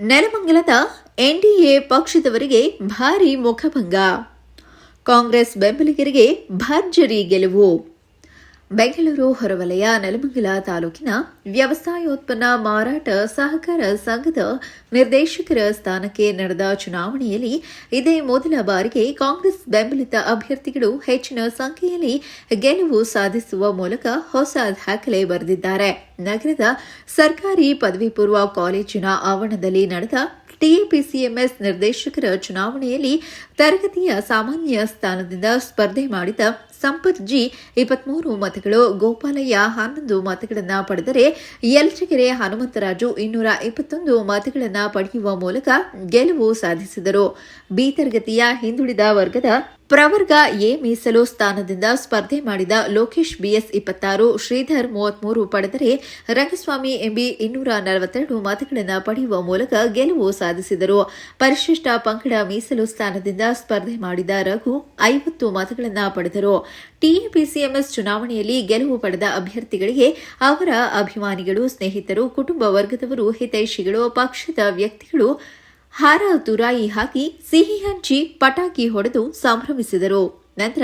ನೆಲಮಂಗಲದ NDA ಪಕ್ಷದವರಿಗೆ ಭಾರಿ ಮುಖಭಂಗ. ಕಾಂಗ್ರೆಸ್ ಬೆಂಬಲಿಗರಿಗೆ ಭರ್ಜರಿ ಗೆಲುವು. ಬೆಂಗಳೂರು ಹೊರವಲಯ, ನೆಲಮಂಗಲ ತಾಲೂಕಿನ ವ್ಯವಸಾಯೋತ್ಪನ್ನ ಮಾರಾಟ ಸಹಕಾರ ಸಂಘದ ನಿರ್ದೇಶಕರ ಸ್ಥಾನಕ್ಕೆ ನಡೆದ ಚುನಾವಣೆಯಲ್ಲಿ ಇದೇ ಮೊದಲ ಬಾರಿಗೆ ಕಾಂಗ್ರೆಸ್ ಬೆಂಬಲಿತ ಅಭ್ಯರ್ಥಿಗಳು ಹೆಚ್ಚಿನ ಸಂಖ್ಯೆಯಲ್ಲಿ ಗೆಲುವು ಸಾಧಿಸುವ ಮೂಲಕ ಹೊಸ ದಾಖಲೆ ಬರೆದಿದ್ದಾರೆ. ನಗರದ ಸರ್ಕಾರಿ ಪದವಿ ಪೂರ್ವ ಕಾಲೇಜಿನ ಆವರಣದಲ್ಲಿ ನಡೆದ ಟಿಎಪಿಸಿಎಂಎಸ್ ನಿರ್ದೇಶಕರ ಚುನಾವಣೆಯಲ್ಲಿ ತರಗತಿಯ ಸಾಮಾನ್ಯ ಸ್ಥಾನದಿಂದ ಸ್ಪರ್ಧೆ ಮಾಡಿದ ಸಂಪತ್ ಜಿ ಇಪ್ಪತ್ಮೂರು ಮತಗಳು, ಗೋಪಾಲಯ್ಯ ಹನ್ನೊಂದು ಮತಗಳನ್ನು ಪಡೆದರೆ ಯಲಚಗೆರೆ ಹನುಮಂತರಾಜು ಇನ್ನೂರ ಇಪ್ಪತ್ತೊಂದು ಮತಗಳನ್ನು ಪಡೆಯುವ ಮೂಲಕ ಗೆಲುವು ಸಾಧಿಸಿದರು. ಬಿ ತರಗತಿಯ ಹಿಂದುಳಿದ ವರ್ಗದ ಪ್ರವರ್ಗ ಎ ಮೀಸಲು ಸ್ಥಾನದಿಂದ ಸ್ಪರ್ಧೆ ಮಾಡಿದ ಲೋಕೇಶ್ ಬಿಎಸ್ ಇಪ್ಪತ್ತಾರು, ಶ್ರೀಧರ್ ಮೂವತ್ಮೂರು ಪಡೆದರೆ ರಂಗಸ್ವಾಮಿ ಎಂಬಿ ಇನ್ನೂರ ನಲವತ್ತೆರಡು ಮತಗಳನ್ನು ಪಡೆಯುವ ಮೂಲಕ ಗೆಲುವು ಸಾಧಿಸಿದರು. ಪರಿಶಿಷ್ಟ ಪಂಗಡ ಮೀಸಲು ಸ್ಥಾನದಿಂದ ಸ್ಪರ್ಧೆ ಮಾಡಿದ ರಘು ಐವತ್ತು ಮತಗಳನ್ನು ಪಡೆದರು. ಟಿಎಪಿಸಿಎಂಎಸ್ ಚುನಾವಣೆಯಲ್ಲಿ ಗೆಲುವು ಪಡೆದ ಅಭ್ಯರ್ಥಿಗಳಿಗೆ ಅವರ ಅಭಿಮಾನಿಗಳು, ಸ್ನೇಹಿತರು, ಕುಟುಂಬ ವರ್ಗದವರು, ಹಿತೈಷಿಗಳು, ಪಕ್ಷದ ವ್ಯಕ್ತಿಗಳು ಹಾರ ತುರಾಯಿ ಹಾಕಿ ಸಿಹಿ ಹಂಚಿ ಪಟಾಕಿ ಹೊಡೆದು ಸಂಭ್ರಮಿಸಿದರು. ನಂತರ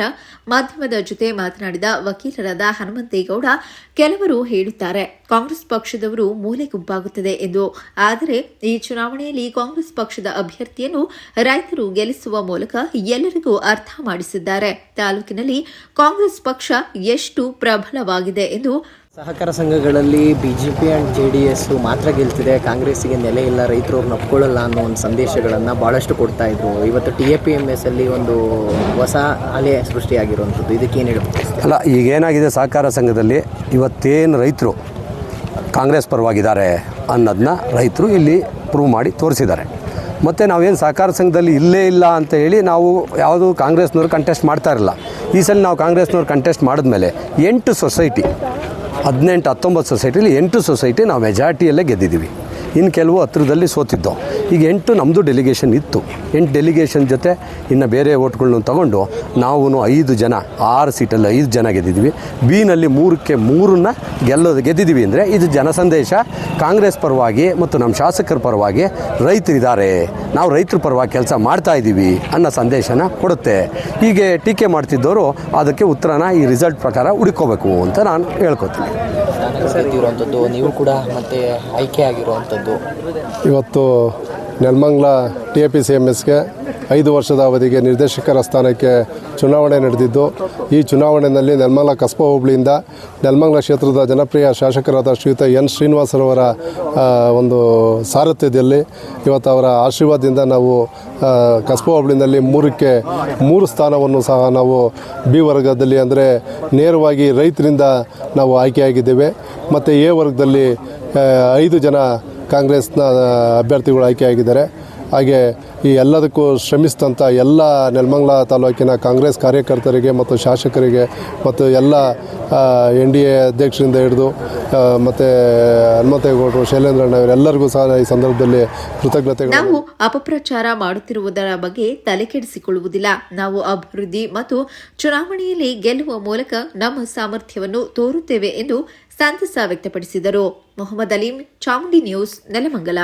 ಮಾಧ್ಯಮದ ಜೊತೆ ಮಾತನಾಡಿದ ವಕೀಲರಾದ ಹನುಮಂತೇಗೌಡ ಕೆಲವರು ಹೇಳುತ್ತಾರೆ, ಕಾಂಗ್ರೆಸ್ ಪಕ್ಷದವರು ಮೂಲೆ ಗುಂಪಾಗುತ್ತದೆ ಎಂದು. ಆದರೆ ಈ ಚುನಾವಣೆಯಲ್ಲಿ ಕಾಂಗ್ರೆಸ್ ಪಕ್ಷದ ಅಭ್ಯರ್ಥಿಯನ್ನು ರೈತರು ಗೆಲ್ಲಿಸುವ ಮೂಲಕ ಎಲ್ಲರಿಗೂ ಅರ್ಥ ಮಾಡಿಸಿದ್ದಾರೆ. ತಾಲೂಕಿನಲ್ಲಿ ಕಾಂಗ್ರೆಸ್ ಪಕ್ಷ ಎಷ್ಟು ಪ್ರಬಲವಾಗಿದೆ ಎಂದು ಸಹಕಾರ ಸಂಘಗಳಲ್ಲಿ B J P and J D S ಮಾತ್ರ ಗೆಲ್ತಿದೆ. ಕಾಂಗ್ರೆಸ್ಸಿಗೆ ನೆಲೆ ಇಲ್ಲ ರೈತರು ಅವ್ರನ್ನ ಒಪ್ಕೊಳ್ಳಲ್ಲ ಅನ್ನೋ ಒಂದು ಸಂದೇಶಗಳನ್ನು ಭಾಳಷ್ಟು ಕೊಡ್ತಾ ಇದ್ರು. ಇವತ್ತು T A P M S ಅಲ್ಲಿ ಒಂದು ಹೊಸ ಅಲೆ ಸೃಷ್ಟಿಯಾಗಿರುವಂಥದ್ದು. ಇದಕ್ಕೇನು ಹೇಳ್ಬೋದು ಅಲ್ಲ ಈಗೇನಾಗಿದೆ ಸಹಕಾರ ಸಂಘದಲ್ಲಿ? ಇವತ್ತೇನು ರೈತರು ಕಾಂಗ್ರೆಸ್ ಪರವಾಗಿದ್ದಾರೆ ಅನ್ನೋದನ್ನ ರೈತರು ಇಲ್ಲಿ ಪ್ರೂವ್ ಮಾಡಿ ತೋರಿಸಿದ್ದಾರೆ. ಮತ್ತು ನಾವೇನು ಸಹಕಾರ ಸಂಘದಲ್ಲಿ ಇಲ್ಲೇ ಇಲ್ಲ ಅಂತ ಹೇಳಿ ನಾವು ಯಾವುದು ಕಾಂಗ್ರೆಸ್ನವ್ರು ಕಂಟೆಸ್ಟ್ ಮಾಡ್ತಾ ಇರಲ್ಲ. ಈ ಸಲ ನಾವು ಕಾಂಗ್ರೆಸ್ನವ್ರು ಕಂಟೆಸ್ಟ್ ಮಾಡಿದ್ಮೇಲೆ ಎಂಟು ಸೊಸೈಟಿ ಹದಿನೆಂಟು ಹತ್ತೊಂಬತ್ತು ಸೊಸೈಟಿಲಿ ಎಂಟು ಸೊಸೈಟಿ ನಾವು ಮೆಜಾರಿಟಿಯಲ್ಲೇ ಗೆದ್ದಿದ್ದೀವಿ. ಇನ್ನು ಕೆಲವು ಹತ್ರದಲ್ಲಿ ಸೋತಿದ್ದೋ. ಈಗ ಎಂಟು ನಮ್ಮದು ಡೆಲಿಗೇಷನ್ ಇತ್ತು. ಎಂಟು ಡೆಲಿಗೇಷನ್ ಜೊತೆ ಇನ್ನು ಬೇರೆ ಓಟ್ಗಳನ್ನ ತಗೊಂಡು ನಾವು ಐದು ಜನ, ಆರು ಸೀಟಲ್ಲಿ ಐದು ಜನ ಗೆದ್ದಿದ್ವಿ. ಬಿನಲ್ಲಿ ಮೂರಕ್ಕೆ ಮೂರನ್ನ ಗೆಲ್ಲೋದು ಗೆದ್ದಿದ್ದೀವಿ ಅಂದರೆ ಇದು ಜನಸಂದೇಶ ಕಾಂಗ್ರೆಸ್ ಪರವಾಗಿ ಮತ್ತು ನಮ್ಮ ಶಾಸಕರ ಪರವಾಗಿ ರೈತರಿದ್ದಾರೆ. ನಾವು ರೈತರ ಪರವಾಗಿ ಕೆಲಸ ಮಾಡ್ತಾ ಇದ್ದೀವಿ ಅನ್ನೋ ಸಂದೇಶನ ಕೊಡುತ್ತೆ. ಹೀಗೆ ಟೀಕೆ ಮಾಡ್ತಿದ್ದವರು ಅದಕ್ಕೆ ಉತ್ತರನ ಈ ರಿಸಲ್ಟ್ ಪ್ರಕಾರ ಹುಡುಕೋಬೇಕು ಅಂತ ನಾನು ಹೇಳ್ಕೊತೀನಿ. ಗೆದ್ದಿರುವಂಥದ್ದು ನೀವು ಕೂಡ ಮತ್ತೆ ಆಯ್ಕೆ ಆಗಿರುವಂಥದ್ದು. ಇವತ್ತು Nelamangala T A P C M ಎಸ್ಗೆ ಐದು ವರ್ಷದ ಅವಧಿಗೆ ನಿರ್ದೇಶಕರ ಸ್ಥಾನಕ್ಕೆ ಚುನಾವಣೆ ನಡೆದಿದ್ದು, ಈ ಚುನಾವಣೆಯಲ್ಲಿ ನೆಲ್ಮಲ ಕಸ್ಬಾ ಹೋಬಳಿಯಿಂದ ನೆಲಮಂಗ್ಲ ಕ್ಷೇತ್ರದ ಜನಪ್ರಿಯ ಶಾಸಕರಾದ ಶ್ರೀಯುತ ಎನ್ ಶ್ರೀನಿವಾಸರವರ ಒಂದು ಸಾರಥ್ಯದಲ್ಲಿ ಇವತ್ತು ಅವರ ಆಶೀರ್ವಾದದಿಂದ ನಾವು ಕಸ್ಬಾ ಹೋಬಳಿನಲ್ಲಿ ಮೂರಕ್ಕೆ ಮೂರು ಸ್ಥಾನವನ್ನು ಸಹ ನಾವು ಬಿ ವರ್ಗದಲ್ಲಿ ಅಂದರೆ ನೇರವಾಗಿ ರೈತರಿಂದ ನಾವು ಆಯ್ಕೆಯಾಗಿದ್ದೇವೆ. ಮತ್ತು ಎ ವರ್ಗದಲ್ಲಿ ಐದು ಜನ ಕಾಂಗ್ರೆಸ್ನ ಅಭ್ಯರ್ಥಿಗಳು ಆಯ್ಕೆಯಾಗಿದ್ದಾರೆ. ಹಾಗೆ ಈ ಎಲ್ಲದಕ್ಕೂ ಶ್ರಮಿಸಿದಂಥ ಎಲ್ಲ ನೆಲಮಂಗಲ ತಾಲೂಕಿನ ಕಾಂಗ್ರೆಸ್ ಕಾರ್ಯಕರ್ತರಿಗೆ ಮತ್ತು ಶಾಸಕರಿಗೆ ಮತ್ತು ಎಲ್ಲ ಎನ್ ಡಿ ಎ ಅಧ್ಯಕ್ಷರಿಂದ ಹಿಡಿದು ಮತ್ತು ಹನುಮಂತೇಗೌಡರು ಶೈಲೇಂದ್ರಣ್ಣ ಇವರೆಲ್ಲರಿಗೂ ಸಹ ಈ ಸಂದರ್ಭದಲ್ಲಿ ಕೃತಜ್ಞತೆ ನಾವು ಅಪಪ್ರಚಾರ ಮಾಡುತ್ತಿರುವುದರ ಬಗ್ಗೆ ತಲೆಕೆಡಿಸಿಕೊಳ್ಳುವುದಿಲ್ಲ ನಾವು ಅಭಿವೃದ್ಧಿ ಮತ್ತು ಚುನಾವಣೆಯಲ್ಲಿ ಗೆಲ್ಲುವ ಮೂಲಕ ನಮ್ಮ ಸಾಮರ್ಥ್ಯವನ್ನು ತೋರುತ್ತೇವೆ ಎಂದು ಸಂತಸ ವ್ಯಕ್ತಪಡಿಸಿದರು. ಮೊಹಮ್ಮದ್ ಅಲೀಂ, ಚಾಮುಂಡಿ ನ್ಯೂಸ್, ನೆಲಮಂಗಲ.